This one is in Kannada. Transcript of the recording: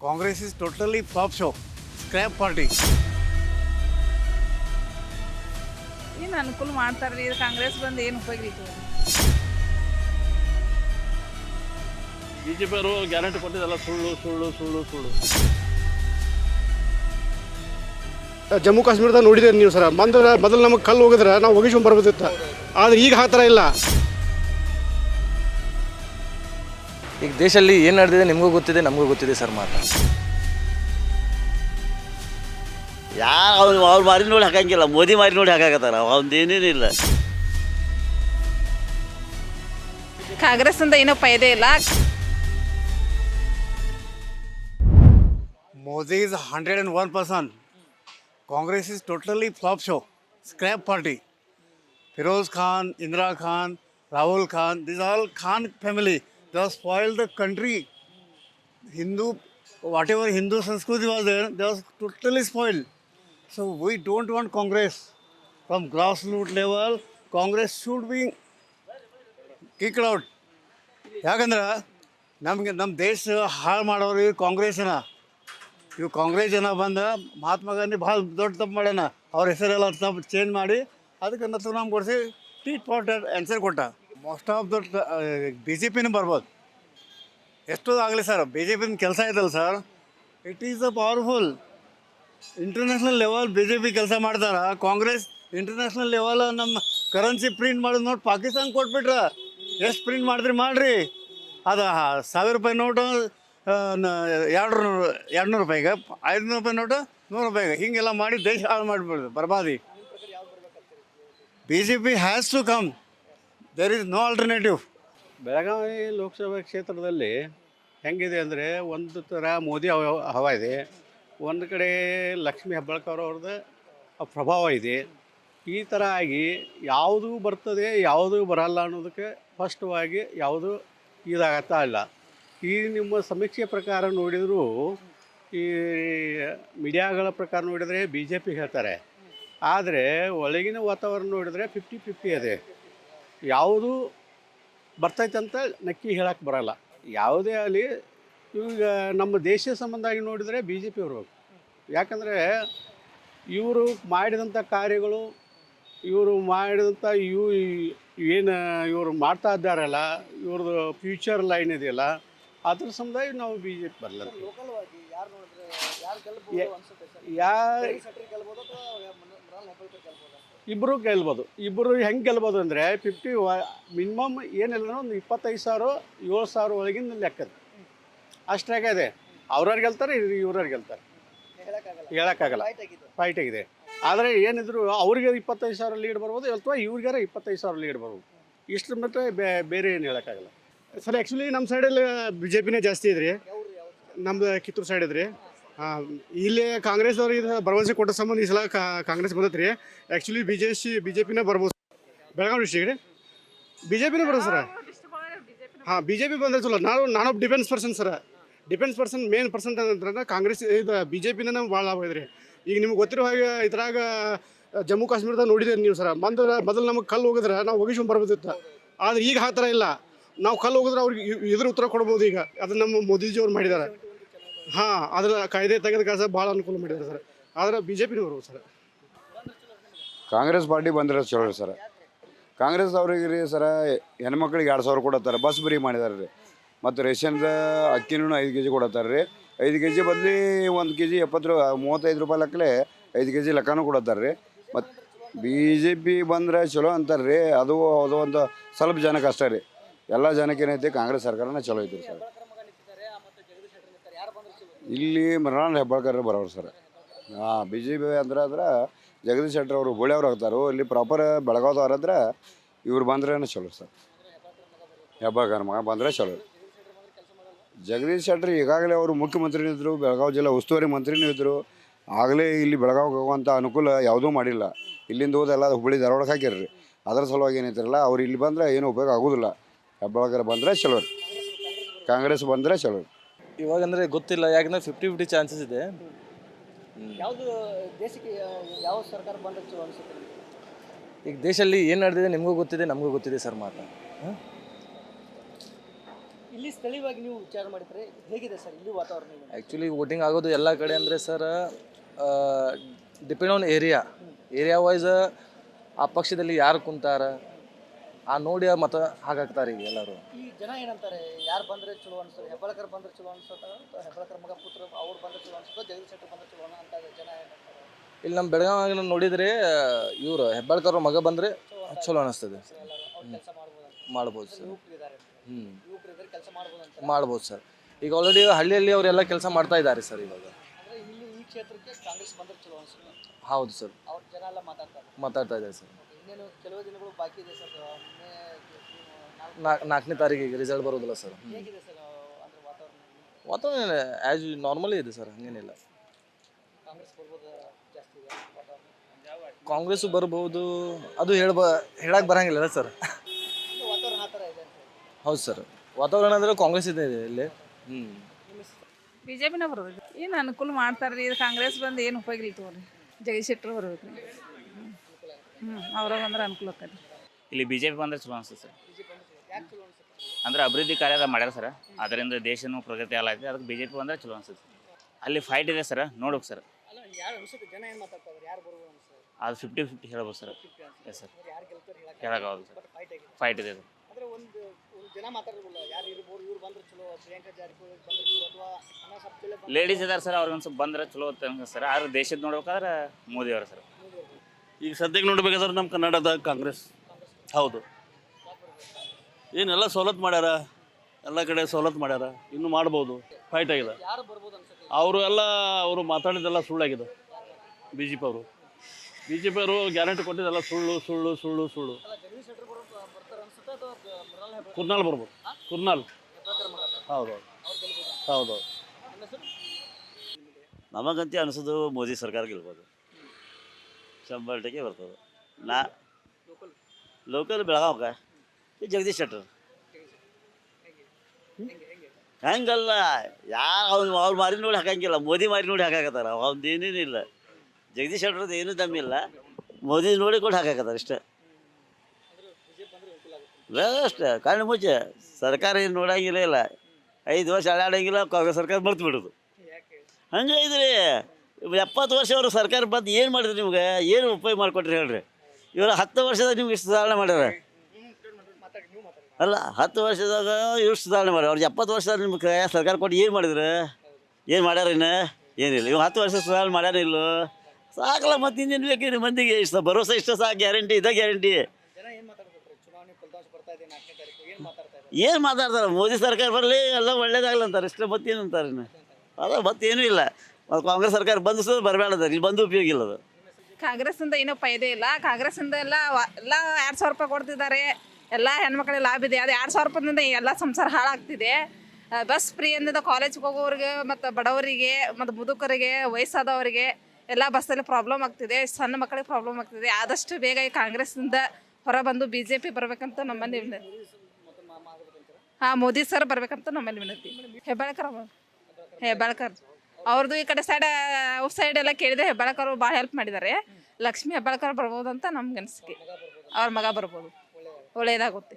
Congress is totally pop show scrap party ಏನು ಅನುಕೂಲ ಮಾಡ್ತಾರ್ರಿ ಇದು ಕಾಂಗ್ರೆಸ್ ಬಂದು ಏನು ಉಪಯೋಗ ಬಿ ಜೆ ಪಿಯವರು ಗ್ಯಾರಂಟಿ ಕೊಟ್ಟಿದ್ದಲ್ಲ ಸುಳ್ಳು ಸುಳ್ಳು ಸುಳ್ಳು ಸುಳ್ಳು. ಜಮ್ಮು ಕಾಶ್ಮೀರದಾಗ ನೋಡಿದ್ರೆ ನೀವು ಸರ್ ಬಂದ್ರೆ ಮೊದಲು ನಮಗೆ ಕಲ್ಲು ಹೋಗಿದ್ರೆ ನಾವು ಹೋಗಿಸ್ಕೊಂಡು ಬರ್ಬೋದಿತ್ತು ಆದ್ರೆ ಈಗ ಆ ಥರ ಇಲ್ಲ. ಈಗ ದೇಶದಲ್ಲಿ ಏನು ನಡೆದಿದೆ ನಿಮಗೂ ಗೊತ್ತಿದೆ ನಮಗೂ ಗೊತ್ತಿದೆ ಸರ್ ಮಾತ ಯಾರು ಅವ್ನು ಅವ್ರು ಮಾರಿ ನೋಡಿ ಹಾಕಂಗಿಲ್ಲ ಮೋದಿ ಮಾರಿ ನೋಡಿ ಹಾಕಾಕತ್ತಾರ ಅವಂದೇನೇನು ಇಲ್ಲ. ಕಾಂಗ್ರೆಸ್ ಅಂತ ಏನೋ ಫಾಯ್ದೆ ಇಲ್ಲ. Modi is hundred and one percent Congress is totally flop show scrap party. Firoz Khan Indira Khan Rahul Khan this all Khan family They spoiled the country. Hindu, whatever Hindu Sanskriti was there, they was totally spoiled. So we don't want Congress. From grassroots level, Congress should be kicked out. ಯಾಕಂದ್ರೆ ನಮಗೆ ನಮ್ಮ ದೇಶ ಹಾಳು ಮಾಡೋರು ಇವ್ರು ಕಾಂಗ್ರೆಸ್ನ ಇವು ಕಾಂಗ್ರೆಸ್ ಜನ ಬಂದು ಮಹಾತ್ಮ ಗಾಂಧಿ ಭಾಳ ದೊಡ್ಡ ತಪ್ಪು ಮಾಡ್ಯಾನ ಅವ್ರ ಹೆಸರೆಲ್ಲ ತಪ್ಪು ಚೇಂಜ್ ಮಾಡಿ ಅದಕ್ಕೆ ನಮ್ಗೆ ಕೊಡಿಸಿ ಟೀಟ್ ಪಾಟ್ ಆನ್ಸರ್ ಕೊಟ್ಟ most of the B J ಪಿನೂ ಬರ್ಬೋದು. ಎಷ್ಟೋ ಆಗಲಿ ಸರ್ ಬಿ ಜೆ ಪಿನ ಕೆಲಸ ಐತಲ್ಲ sir. It is a powerful international level B J P ಕೆಲಸ ಮಾಡ್ತಾರೆ. ಕಾಂಗ್ರೆಸ್ ಇಂಟರ್ನ್ಯಾಷನಲ್ ಲೆವೆಲ್ ನಮ್ಮ ಕರೆನ್ಸಿ ಪ್ರಿಂಟ್ ಮಾಡೋದು ನೋಡಿ ಪಾಕಿಸ್ತಾನ ಕೊಟ್ಬಿಟ್ರ. ಎಷ್ಟು ಪ್ರಿಂಟ್ ಮಾಡಿದ್ರಿ ಮಾಡಿರಿ. ಅದು ಸಾವಿರ ರೂಪಾಯಿ ನೋಟು ಎರಡು ನೂರು ಎರಡು ನೂರು ರೂಪಾಯಿಗೆ ಐದುನೂರು ರೂಪಾಯಿ ನೋಟು, ನೂರು ರೂಪಾಯಿಗೆ ಹೀಗೆಲ್ಲ ಮಾಡಿ ದೇಶ ಹಾಳು ಮಾಡಿಬಿಡ್ದು ಬರ್ಬಾದಿ. B J P has to come there is no alternative Belagavi Lok Sabha ಕ್ಷೇತ್ರದಲ್ಲಿ ಹೆಂಗಿದೆ ಅಂದರೆ ಒಂದು ಥರ ಮೋದಿ ಹವ ಹವ ಇದೆ. ಒಂದು ಕಡೆ ಲಕ್ಷ್ಮೀ ಹೆಬ್ಬಾಳ್ಕರ್ ಅವ್ರದ್ದು ಪ್ರಭಾವ ಇದೆ. ಈ ಥರ ಆಗಿ ಯಾವುದು ಬರ್ತದೆ, ಯಾವುದು ಬರಲ್ಲ ಅನ್ನೋದಕ್ಕೆ ಸ್ಪಷ್ಟವಾಗಿ ಯಾವುದು ಇದಾಗತ್ತಾ ಇಲ್ಲ. ಈ ನಿಮ್ಮ ಸಮೀಕ್ಷೆ ಪ್ರಕಾರ ನೋಡಿದರೂ ಈ ಮೀಡಿಯಾಗಳ ಪ್ರಕಾರ ನೋಡಿದರೆ ಬಿ ಜೆ ಪಿ ಹೇಳ್ತಾರೆ. ಆದರೆ ಒಳಗಿನ ವಾತಾವರಣ ನೋಡಿದರೆ ಫಿಫ್ಟಿ ಫಿಫ್ಟಿ ಇದೆ. ಯಾವುದು ಬರ್ತೈತೆ ಅಂತ ನಕ್ಕಿ ಹೇಳಕ್ಕೆ ಬರಲ್ಲ. ಯಾವುದೇ ಆಗಲಿ ಈಗ ನಮ್ಮ ದೇಶ ಸಂಬಂಧಾಗಿ ನೋಡಿದರೆ ಬಿ ಜೆ ಪಿ ಬರಬೇಕು ಯಾಕಂದರೆ ಇವರು ಮಾಡಿದಂಥ ಕಾರ್ಯಗಳು ಇವರು ಮಾಡಿದಂಥ ಇವು ಏನು ಇವರು ಮಾಡ್ತಾ ಇದ್ದಾರಲ್ಲ ಇವ್ರದ್ದು ಫ್ಯೂಚರ್ ಲೈನ್ ಇದೆಯಲ್ಲ ಅದ್ರ ಸಂಬಂಧ ನಾವು ಬಿ ಜೆ ಪಿ ಬರಲ್ಲ ಯಾ ಇಬ್ಬರು ಗೆಲ್ಬೋದು. ಇಬ್ಬರು ಹೆಂಗೆ ಗೆಲ್ಬೋದು ಅಂದರೆ ಫಿಫ್ಟಿ ಮಿನಿಮಮ್ ಏನಿಲ್ಲ ಒಂದು ಇಪ್ಪತ್ತೈದು ಸಾವಿರ ಏಳು ಸಾವಿರ ಒಳಗಿನ ಲೆಕ್ಕದ. ಅಷ್ಟಾಗದೆ ಅವ್ರವ್ರು ಗೆಲ್ತಾರೆ ಇವ್ರವ್ರು ಗೆಲ್ತಾರೆ. ಹೇಳೋಕ್ಕಾಗಲ್ಲ. ಫೈಟ್ ಆಗಿದೆ. ಆದರೆ ಏನಿದ್ರು ಅವ್ರಿಗೆ ಇಪ್ಪತ್ತೈದು ಸಾವಿರ ಲೀಡ್ ಬರ್ಬೋದು ಅಥವಾ ಇವ್ರಿಗಾರ ಇಪ್ಪತ್ತೈದು ಸಾವಿರ ಲೀಡ್ ಬರ್ಬೋದು. ಇಷ್ಟು ಮತ್ತೆ ಬೇ- ಬೇರೆ ಏನು ಹೇಳೋಕ್ಕಾಗಲ್ಲ. ಸರ್ ಆ್ಯಕ್ಚುಲಿ ನಮ್ಮ ಸೈಡಲ್ಲಿ ಬಿ ಜೆ ಪಿನೇ ಜಾಸ್ತಿ ಇದ್ರಿ. ನಮ್ಮದು ಕಿತ್ತೂರು ಸೈಡ್ ಇದ್ರಿ. ಇಲ್ಲಿ ಕಾಂಗ್ರೆಸ್ ಅವ್ರಿಗೆ ಭರವಸೆ ಕೊಟ್ಟ ಸಂಬಂಧ ಈ ಸಲ Congress ಬಂದತ್ರಿ. Actually B J C B J ಪಿನೇ ಬರ್ಬೋದು. ಬೆಳಗಾವಿ ಡಿಸ್ಟ್ರಿಕ್ಟ್ ಬಿ ಜೆ ಪಿನೇ ಬರೋದು ಸರ್. ಹಾಂ ಬಿ ಜೆ ಪಿ ಬಂದ್ರೆ ಚಲೋ. ನಾನು ನಾನು defence person sir. Defence person main person ಅಂತಂದ್ರೆ ಕಾಂಗ್ರೆಸ್ ಇದು ಬಿ ಜೆ ಪಿನೇ ನಮ್ಗೆ ಭಾಳ ಲಾಭ ಇದೆ ಈಗ ನಿಮ್ಗೆ ಗೊತ್ತಿರೋ ಹಾಗೆ ಇದ್ರಾಗ ಜಮ್ಮು ಕಾಶ್ಮೀರದಾಗ ನೋಡಿದ್ದೀರಿ ನೀವು ಸರ್. ಬಂದ ಮೊದಲು ನಮಗೆ ಕಲ್ಲು ಹೋಗಿದ್ರೆ, ನಾವು ಒಗಿಸ್ಕೊಂಡ್ ಬರ್ಬೋದಿತ್ತು. ಆದ್ರೆ ಈಗ ಆ ಥರ ಇಲ್ಲ. ನಾವು ಕಲ್ಲು ಹೋಗಿದ್ರೆ ಅವ್ರಿಗೆ ಎದುರು ಉತ್ತರ ಕೊಡ್ಬೋದು ಈಗ. ಅದನ್ನ ನಮ್ಮ ಮೋದಿಜಿ ಅವ್ರು ಮಾಡಿದ್ದಾರೆ ಹಾಂ ಅದ್ರ ಕಾಯ್ದೆ ತೆಗೆದ ಕೆಲಸ ಬಹಳ ಅನುಕೂಲ ಮಾಡಿದ್ದಾರೆ ಸರ್. ಆದ್ರೆ ಬಿ ಜೆ ಪಿನೂ ಬರ್ಬೋದು ಸರ್. ಕಾಂಗ್ರೆಸ್ ಪಾರ್ಟಿ ಬಂದ್ರೆ ಚಲೋ ಸರ್. ಕಾಂಗ್ರೆಸ್ ಅವ್ರಿಗೆ ರೀ ಸರ, ಹೆಣ್ಮಕ್ಳಿಗೆ ಎರಡು ಸಾವಿರ ಕೊಡತ್ತಾರೆ, ಬಸ್ ಫ್ರೀ ಮಾಡಿದಾರೆ ರೀ. ಮತ್ತು ರೇಷನ್ದ ಅಕ್ಕಿನೂ ಐದು ಕೆ ಜಿ ಕೊಡತ್ತಾರೆ ರೀ. ಐದು ಕೆ ಜಿ ಬದಲಿ ಒಂದು ಕೆ ಜಿ ಎಪ್ಪತ್ತು ಮೂವತ್ತೈದು ರೂಪಾಯಿ ಲೆಕ್ಕಲೆ ಐದು ಕೆ ಜಿ ಲೆಕ್ಕನೂ ಕೊಡತ್ತಾರೆ ರೀ. ಮತ್ತು ಬಿ ಜೆ ಪಿ ಬಂದರೆ ಚಲೋ ಅಂತಾರೆ ರೀ, ಅದು ಅದು ಒಂದು ಸ್ವಲ್ಪ ಜನಕ್ಕೆ ಅಷ್ಟೇ ರೀ. ಎಲ್ಲ ಜನಕ್ಕೆ ಏನೈತಿ ಕಾಂಗ್ರೆಸ್ ಸರ್ಕಾರನೇ ಚಲೋ ಐತಿ ಸರ್. ಇಲ್ಲಿ ಮೃಣಾಲ್ ಹೆಬ್ಬಾಳ್ಕರ್ ಬರೋರು ಸರ್. ಹಾಂ ಬಿ ಜೆ ಪಿ ಅಂದ್ರೆ ಅಂದ್ರೆ ಜಗದೀಶ್ ಶೆಟ್ಟರ್ ಅವರು ಹೋಳಿಯವ್ರು ಆಗ್ತಾರೋ, ಇಲ್ಲಿ ಪ್ರಾಪರ್ ಬೆಳಗಾವ್ದವ್ರು ಅಂದ್ರೆ ಇವ್ರು ಬಂದ್ರೆ ಚಲೋ ಸರ್. ಹೆಬ್ಬಾಳ್ಕರ್ ಮಗ ಬಂದರೆ ಚಲೋ. ಜಗದೀಶ್ ಶೆಟ್ಟರ್ ಈಗಾಗಲೇ ಅವರು ಮುಖ್ಯಮಂತ್ರಿನೂ ಇದ್ದರು ಬೆಳಗಾವಿ ಜಿಲ್ಲಾ ಉಸ್ತುವಾರಿ ಮಂತ್ರಿನೂ ಇದ್ದರು ಆಗಲೇ ಇಲ್ಲಿ ಬೆಳಗಾವಿಗೆ ಹೋಗುವಂಥ ಅನುಕೂಲ ಯಾವುದೂ ಮಾಡಿಲ್ಲ. ಇಲ್ಲಿಂದ ಹೋದೆಲ್ಲ ಹುಬ್ಬಳ್ಳಿ ಧಾರವಾಡಕ್ಕೆ ಹಾಕಿರ್ರಿ. ಅದರ ಸಲುವಾಗಿ ಏನೈತಿರಲ್ಲ, ಅವ್ರು ಇಲ್ಲಿ ಬಂದರೆ ಏನು ಉಪಯೋಗ ಆಗೋದಿಲ್ಲ. ಹೆಬ್ಬಾಳ್ಕರ್ ಬಂದರೆ ಚಲೋ ಕಾಂಗ್ರೆಸ್ ಬಂದರೆ ಚಲೋ ಇವಾಗ ಅಂದರೆ ಗೊತ್ತಿಲ್ಲ ಯಾಕಂದ್ರೆ ಫಿಫ್ಟಿ ಫಿಫ್ಟಿ ಚಾನ್ಸಸ್ ಇದೆ. ಯಾವುದು ದೇಶಕ್ಕೆ ಯಾವ ಸರ್ಕಾರ ಬಂದ್ರೆ ಚಲೋ ಅನ್ಸುತ್ತೆ ನಿಮ್ಗೆ? ಈಗ ದೇಶದಲ್ಲಿ ಏನು ನಡೆದಿದೆ ನಿಮಗೂ ಗೊತ್ತಿದೆ ನಮಗೂ ಗೊತ್ತಿದೆ ಸರ್ ಮಾತು. ಇಲ್ಲಿ ಇಲ್ಲಿ ಸ್ಥಳೀಯವಾಗಿ ನೀವು ವಿಚಾರ ಮಾಡಿದ್ರೆ ಹೇಗಿದೆ ಸರ್ ಇಲ್ಲಿ ವಾತಾವರಣ? ಆ್ಯಕ್ಚುಲಿ ವೋಟಿಂಗ್ ಆಗೋದು ಎಲ್ಲ ಕಡೆ ಅಂದರೆ sir depend on area area wise ಆ ಪಕ್ಷದಲ್ಲಿ ಯಾರು ಕುಂತಾರ? ಆ ನೋಡಿ ಮತ ಹಾಗಾಗ್ತಾರೆ ಈಗ ಎಲ್ಲರೂ. ಈ ಜನ ಏನಂತಾರೆ ಯಾರು ಬಂದ್ರೆ ಚಲೋ ಅನ್ಸುತ್ತೆ ಹೆಬ್ಬಾಳ್ಕರ್ ಬಂದ್ರೆ ಚಲೋ ಅನ್ಸುತ್ತೆ ಹೆಬ್ಬಳಕರ್ ಮಗ ಪುತ್ರ ಅವ್ರು ಬಂದ್ರೆ ಚಲೋ ಅನ್ಸುತ್ತೆ ಜಗದೀಶ್ ಶೆಟ್ಟರ್ ಬಂದ್ರೆ ಚಲೋ ಅಂತ ಜನ ಏನಂತಾರೆ? ಇಲ್ಲಿ ನಮ್ಮ ಬೆಳಗಾವಿ ನೋಡಿದ್ರೆ ಇವರು ಹೆಬ್ಬಾಳ್ಕರ್ ಮಗ ಬಂದ್ರೆ ಚಲೋ ಅನಿಸ್ತದೆ. ಅವ್ರು ಮಾಡ್ಬೋದು ಸರ್. ಹ್ಞೂ ಕೆಲಸ ಮಾಡ್ಬೋದು ಸರ್. ಈಗ ಆಲ್ರೆಡಿ ಹಳ್ಳಿಯಲ್ಲಿ ಅವರೆಲ್ಲ ಕೆಲಸ ಮಾಡ್ತಾ ಇದ್ದಾರೆ ಸರ್ ಇವಾಗ. ಹೌದು ಸರ್. ಅವ್ರ ಮಾತಾಡ್ತಾ ಇದ್ದಾರೆ ಸರ್. ಇನ್ನೇನು ಕೆಲವು ದಿನಗಳು ಬಾಕಿ ಇದೆ ಸರ್ ಮೇ ನಾಲ್ಕು ನಾಲ್ಕು ನಾಲ್ಕನೇ ತಾರೀಕಿಗೆ ರಿಸಲ್ಟ್ ಬರೋದಿಲ್ಲ ಸರ್? ಹೇಗಿದೆ ಸರ್ ಅಂದ್ರೆ ವಾತಾವರಣ? ವಾತಾವರಣ ಯು ನಾರ್ಮಲಿ ಇದೆ ಸರ್ ಹಂಗೇನಿಲ್ಲ. ಕಾಂಗ್ರೆಸ್ ಬರ್ಬೋದು ಜಾಸ್ತಿ ಇದೆ ವಾತಾವರಣ? ಕಾಂಗ್ರೆಸ್ಸು ಬರ್ಬೋದು ಅದು ಹೇಳ್ಬ ಹೇಳಕ್ ಬರಂಗಿಲ್ಲ ಸರ್? ಇದು ವಾತಾವರಣ ಆ ಥರ ಇದೆ ಅಂತ ಹೇಳಿ. ಹೌದು ಸರ್ ವಾತಾವರಣ ಅಂದ್ರೆ ಕಾಂಗ್ರೆಸ್ ಇದೆ ಇಲ್ಲಿ ಹ್ಞೂ ಬಿ ಜೆ ಪಿನ ಬರ್ಬೇಕು ಏನು ಅನುಕೂಲ ಮಾಡ್ತಾರೆ ರೀ ಇದು ಕಾಂಗ್ರೆಸ್ ಬಂದು ಏನು ಉಪಯೋಗ ಇಲ್ಲ ತಗೋರಿ ಜಗದೀಶ್ ಶೆಟ್ಟರು ಬರ್ಬೇಕು ರೀ ಹ್ಞೂ ಅವ್ರಾಗ ಬಂದ್ರೆ ಅನುಕೂಲ ಆಕತಿ. ಇಲ್ಲಿ ಬಿ ಜೆ ಪಿ ಬಂದ್ರೆ ಚಲೋ ಅನಿಸ್ತದೆ ಸರ್. ಅಂದ್ರೆ ಅಭಿವೃದ್ಧಿ ಕಾರ್ಯ ಮಾಡ್ಯಾರ ಸರ್. ಅದರಿಂದ ದೇಶನೂ ಪ್ರಗತಿ ಎಲ್ಲ ಐತೆ ಅದಕ್ಕೆ ಬಿ ಜೆ ಪಿ ಬಂದ್ರೆ ಚಲೋ ಅನ್ಸುತ್ತೆ ಅಲ್ಲಿ ಫೈಟ್ ಇದೆ ಸರ್. ನೋಡ್ಬೇಕು ಸರ್. ಅದು ಫಿಫ್ಟಿ ಫಿಫ್ಟಿ ಹೇಳ್ಬೋದು ಸರ್. ಎಸ್ ಸರ್ ಹೇಳೋಕ್ಕಾಗಲ್ಲ ಸರ್. ಫೈಟ್ ಇದೆ ಅಂದ್ರೆ ಲೇಡೀಸ್ ಇದಾರೆ ಸರ್. ಅವ್ರಿಗೆ ಒಂದು ಸ್ವಲ್ಪ ಬಂದ್ರೆ ಚಲೋ ಸರ್. ಆದ್ರೆ ದೇಶದ ನೋಡ್ಬೇಕಾದ್ರೆ ಮೋದಿ ಅವರು ಸರ್. ಈಗ ಸದ್ಯಕ್ಕೆ ನೋಡ್ಬೇಕಾದ್ರೆ ನಮ್ಮ ಕನ್ನಡದ ಕಾಂಗ್ರೆಸ್. ಹೌದು. ಏನೆಲ್ಲ ಸವಲತ್ತು ಮಾಡ್ಯಾರ? ಎಲ್ಲ ಕಡೆ ಸವಲತ್ತು ಮಾಡ್ಯಾರ. ಇನ್ನೂ ಮಾಡ್ಬೋದು. ಫೈಟ್ ಆಗಿದೆ. ಅವರು ಎಲ್ಲ, ಅವರು ಮಾತಾಡಿದ್ದೆಲ್ಲ ಸುಳ್ಳಾಗಿದೆ. ಬಿ ಜೆ ಪಿ ಅವರು. ಬಿ ಜೆ ಪಿ ಅವರು ಗ್ಯಾರಂಟಿ ಕೊಟ್ಟಿದ್ದೆಲ್ಲ ಸುಳ್ಳು ಸುಳ್ಳು ಸುಳ್ಳು ಸುಳ್ಳು. ಕುರ್ನಾಲ್ ಬರ್ಬೋದು. ಕುರ್ನಾಲ್. ಹೌದು ಹೌದು ಹೌದು. ನಮಗಂತೆ ಅನಿಸೋದು ಮೋದಿ ಸರ್ಕಾರ ಗೆಲ್ಬೋದು ಶಂಬರ್ ಟಕ್ಕೆ ಬರ್ತದೆ. ನಾ ಲೋಕಲ್ ಬೆಳಗಾವ್ಕ ಜಗದೀಶ್ ಶೆಟ್ಟರ್. ಹೆಂಗಲ್ಲ ಹೆಂಗೆ ಹಂಗಲ್ಲ ಯಾರು ಅವ್ನು ಅವ್ರು ಮಾರಿ ನೋಡಿ ಹಾಕಂಗಿಲ್ಲ, ಮೋದಿ ಮಾರಿ ನೋಡಿ ಹಾಕಾಕತ್ತಾರ. ಅವ್ನು ಇಲ್ಲ. ಜಗದೀಶ್ ಶೆಟ್ಟರ್ದು ಏನೂ ದಮ್ಮಿಲ್ಲ ಮೋದಿ ನೋಡಿ ಕೊಟ್ಟು ಹಾಕಾಕತ್ತಾರ ಇಷ್ಟೇ. ಅಷ್ಟೇ ಕಣ್ಣು ಮುಚ್ಚೆ. ಸರ್ಕಾರ ಏನು ನೋಡಂಗಿಲ್ಲ ಇಲ್ಲ. ಐದು ವರ್ಷ ಅಳಾಡಂಗಿಲ್ಲ ಕಾಂಗ್ರೆಸ್ ಸರ್ಕಾರ ಮರ್ತು ಬಿಡೋದು. ಹಂಗೆ ಐತ್ರಿ ಎಪ್ಪತ್ತು ವರ್ಷ ಅವರು ಸರ್ಕಾರ ಬಂದು ಏನು ಮಾಡಿದ್ರು ನಿಮ್ಗೆ? ಏನು ಉಪಯೋಗ ಮಾಡಿಕೊಟ್ರಿ ಹೇಳ್ರಿ. ಇವರು ಹತ್ತು ವರ್ಷದಾಗ ನಿಮ್ಗೆ ಇಷ್ಟು ಸುಧಾರಣೆ ಮಾಡ್ಯಾರ. ಅಲ್ಲ, ಹತ್ತು ವರ್ಷದಾಗ ಇಷ್ಟು ಸುಧಾರಣೆ ಮಾಡ್ಯಾರ. ಅವ್ರಿಗೆ ಎಪ್ಪತ್ತು ವರ್ಷದಾಗ ನಿಮ್ಗೆ ಸರ್ಕಾರ ಕೊಟ್ಟು ಏನು ಮಾಡಿದ್ರು? ಏನು ಮಾಡ್ಯಾರ ಇನ್ನು? ಏನಿಲ್ಲ. ಇವ್ ಹತ್ತು ವರ್ಷ ಸುಧಾರಣೆ ಮಾಡ್ಯಾರ ಇಲ್ಲ? ಸಾಕಲ್ಲ, ಮತ್ತೆ ಇನ್ನೇನು ಇನ್ನು ಮಂದಿಗೆ? ಇಷ್ಟ ಭರೋಸೆ ಇಷ್ಟ ಸಾಕು, ಗ್ಯಾರಂಟಿ, ಇದ ಗ್ಯಾರಂಟಿ. ಏನು ಮಾತಾಡ್ತಾರೆ? ಮೋದಿ ಸರ್ಕಾರ ಬರಲಿ, ಎಲ್ಲ ಒಳ್ಳೇದಾಗಲ್ಲ ಅಂತಾರೆ. ಇಷ್ಟೇ ಮತ್ತೇನು ಅಂತಾರೆ ಅದ ಮತ್ತೇನೂ ಇಲ್ಲ. ಕಾಂಗ್ರೆಸ್ ಸರ್ಕಾರ ಬಂದು ಸಹ ಬರಬೇಡದ, ಇಲ್ಲಿ ಬಂದು ಉಪಯೋಗ ಇಲ್ಲ ಅದು. ಕಾಂಗ್ರೆಸ್ಸಿಂದ ಏನೋ ಫೈದೆ ಇಲ್ಲ. ಕಾಂಗ್ರೆಸ್ಸಿಂದ ಎಲ್ಲ ವ- ಎಲ್ಲ ಎರಡು ಸಾವಿರ ರೂಪಾಯಿ ಕೊಡ್ತಿದ್ದಾರೆ. ಎಲ್ಲ ಹೆಣ್ಮಕ್ಳಿಗೆ ಲಾಭ ಇದೆ. ಅದು ಎರಡು ಸಾವಿರ ರೂಪಾಯಿಂದ ಎಲ್ಲ ಸಂಸಾರ ಹಾಳಾಗ್ತಿದೆ. ಬಸ್ ಫ್ರೀ ಅಂದಿದ್ದ ಕಾಲೇಜ್ಗೆ ಹೋಗೋರಿಗೆ ಮತ್ತು ಬಡವರಿಗೆ, ಮತ್ತು ಮುದುಕರಿಗೆ, ವಯಸ್ಸಾದವರಿಗೆ ಎಲ್ಲ ಬಸ್ಸಲ್ಲಿ ಪ್ರಾಬ್ಲಮ್ ಆಗ್ತಿದೆ. ಸಣ್ಣ ಮಕ್ಕಳಿಗೆ ಪ್ರಾಬ್ಲಮ್ ಆಗ್ತಿದೆ. ಆದಷ್ಟು ಬೇಗ ಈ ಕಾಂಗ್ರೆಸ್ಸಿಂದ ಹೊರ ಬಂದು ಬಿ ಜೆ ಪಿ ಬರಬೇಕಂತ ನಮ್ಮಲ್ಲಿ ವಿನಂತಿ ಹಾಂ, ಮೋದಿ ಸರ್ ಬರಬೇಕಂತ ನಮ್ಮಲ್ಲಿ ವಿನಂತಿ ಹೆಬ್ಬಾಳ್ಕರ್. ಹೆಬ್ಬಾಳ್ಕರ್. ಅವ್ರದ್ದು ಈ ಕಡೆ ಸೈಡ್ ಔಟ್ ಸೈಡ್ ಎಲ್ಲ ಕೇಳಿದೆ ಹೆಬ್ಬಾಳ್ಕರ್ ಭಾಳ ಹೆಲ್ಪ್ ಮಾಡಿದ್ದಾರೆ ಲಕ್ಷ್ಮಿ ಹೆಬ್ಬಾಳ್ಕರ್ ಬರ್ಬೋದು ಅಂತ ನಮ್ಗೆ ಅನಿಸಿಕೆ. ಅವ್ರ ಮಗ ಬರ್ಬೋದು. ಒಳ್ಳೇದಾಗುತ್ತೆ.